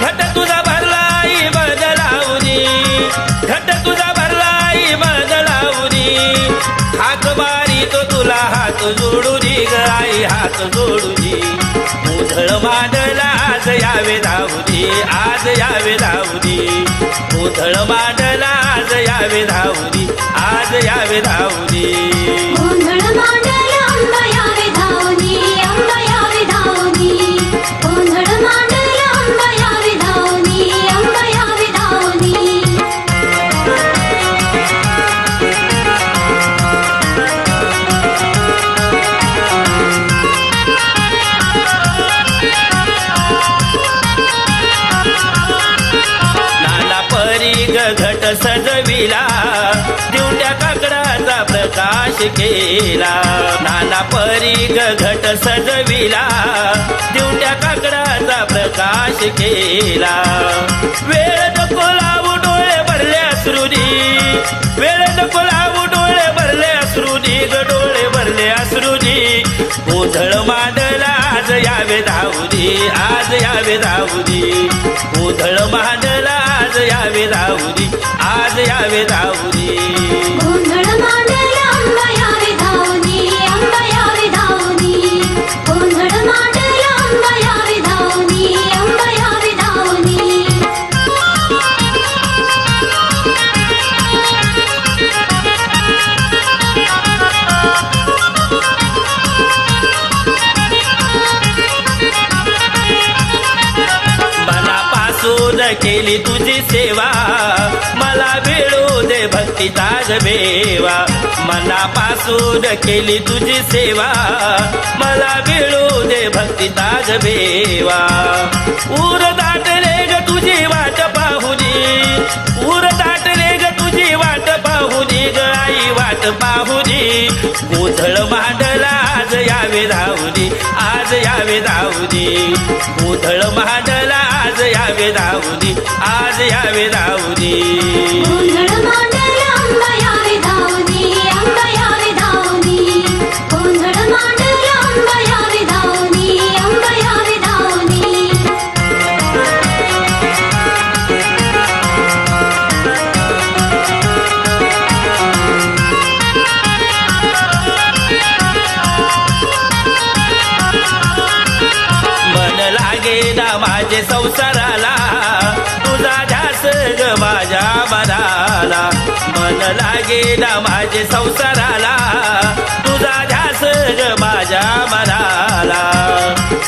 घट तुझा तुझा हात मारी तो हात जोडूनी ग आई हात जोडूनी उधळ मांडला आज यावे धावली आज यावे धावली उधळ मांडला आज यावे धावली आज यावे धावली सजविला दिवट्या काकडाचा प्रकाश केला. नाना परी घट सजविला दिवट्या काकडाचा प्रकाश केला. वेळ नको लावू डोळे भरले अश्रुनी वेळ नको लावू डोळे भरले अश्रुनी ग डोळे भरले अश्रुनी गोंधळ मांडला धावनी आज यावे धावनी उधळ मांडला आज यावे धावनी आज यावे धावनी गोंधळ केली तुझी सेवा. मला मिळू दे भक्ती बेवा मनापासून केली तुझी सेवा. मला मिळू दे भक्ती बेवा उर दाटले ग तुझी वाट पाहुनी. उर दाटले ग तुझी वाट पाहुनी. ग आई वाट पाहुनी. गोधळ मांडला आज यावे धावनी. आज यावे धावनी. गोधळ मांडला आज यावे धावनी माझे संसाराला. माझ्या मनाला. मन लागे ना माझे संसाराला. तुझा ध्यास ग माझ्या मनाला.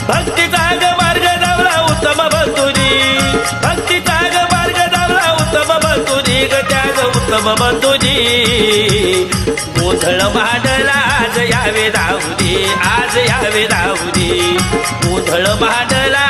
भक्तीचा ग मार्ग दावला उत्तम बंधुनी. भक्तीचा ग मार्ग दावला उत्तम बंधुनी. ग त्या उत्तम बंधुनी. गोंधळ मांडला आज यावे धावनी आज यावे धावनी गोंधळ मांडला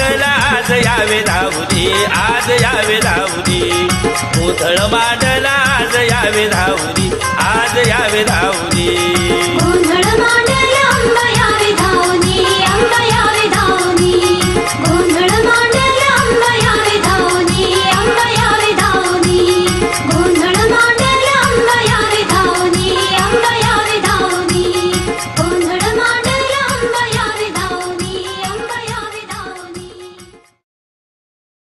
आज यावे धावनी आज यावे धावनी गोंधळ मांडला आज यावे धावनी आज यावे धावनी गोंधळ मांडला